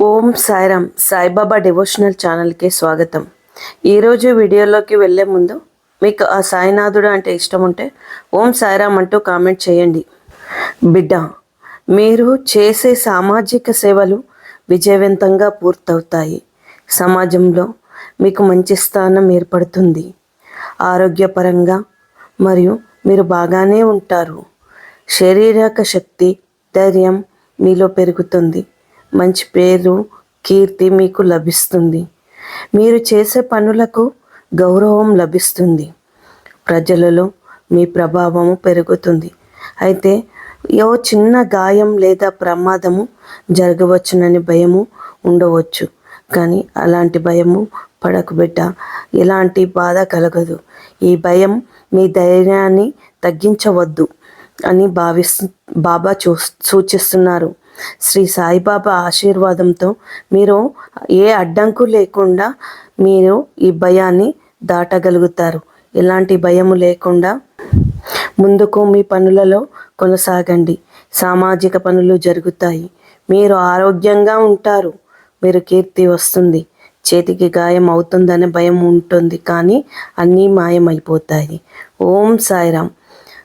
ఓం Sairam Saibaba devotional ఛానల్కి స్వాగతం. ఈరోజు వీడియోలోకి వెళ్ళే ముందు మీకు ఆ సాయినాథుడు అంటే ఇష్టం ఉంటే ఓం సాయిరామ్ అంటూ కామెంట్ చేయండి. బిడ్డ మీరు చేసే సామాజిక సేవలు విజయవంతంగా పూర్తవుతాయి. సమాజంలో మీకు మంచి స్థానం ఏర్పడుతుంది. ఆరోగ్యపరంగా మరియు మీరు బాగానే ఉంటారు. శారీరక శక్తి ధైర్యం మీలో పెరుగుతుంది. మంచి పేరు కీర్తి మీకు లభిస్తుంది. మీరు చేసే పనులకు గౌరవం లభిస్తుంది. ప్రజలలో మీ ప్రభావము పెరుగుతుంది. అయితే ఏ చిన్న గాయం లేదా ప్రమాదము జరగవచ్చునని భయము ఉండవచ్చు. కానీ అలాంటి భయము పడకు బిడ్డ. ఎలాంటి బాధ కలగదు. ఈ భయం మీ ధైర్యాన్ని తగ్గించవద్దు అని భావిస్తు బాబా చూ సూచిస్తున్నారు. శ్రీ సాయిబాబా ఆశీర్వాదంతో మీరు ఏ అడ్డంకు లేకుండా మీరు ఈ భయాన్ని దాటగలుగుతారు. ఎలాంటి భయము లేకుండా ముందుకు మీ పనులలో కొనసాగండి. సామాజిక పనులు జరుగుతాయి. మీరు ఆరోగ్యంగా ఉంటారు. మీరు కీర్తి వస్తుంది. చేతికి గాయం అవుతుందనే భయం ఉంటుంది. కానీ అన్నీ మాయమైపోతాయి. ఓం సాయిరామ్.